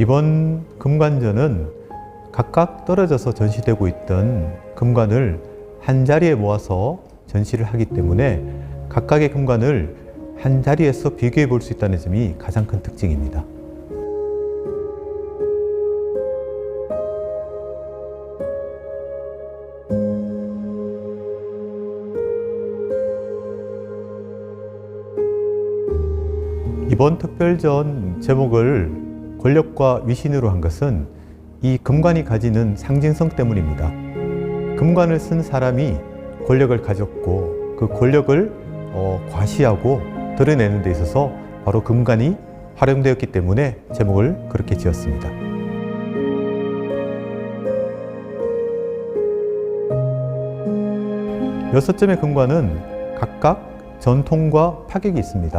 이번 금관전은 각각 떨어져서 전시되고 있던 금관을 한 자리에 모아서 전시를 하기 때문에 각각의 금관을 한 자리에서 비교해 볼 수 있다는 점이 가장 큰 특징입니다. 이번 특별전 제목을 권력과 위신으로 한 것은 이 금관이 가지는 상징성 때문입니다. 금관을 쓴 사람이 권력을 가졌고 그 권력을 어, 과시하고 드러내는 데 있어서 바로 금관이 활용되었기 때문에 제목을 그렇게 지었습니다. 여섯 점의 금관은 각각 전통과 파격이 있습니다.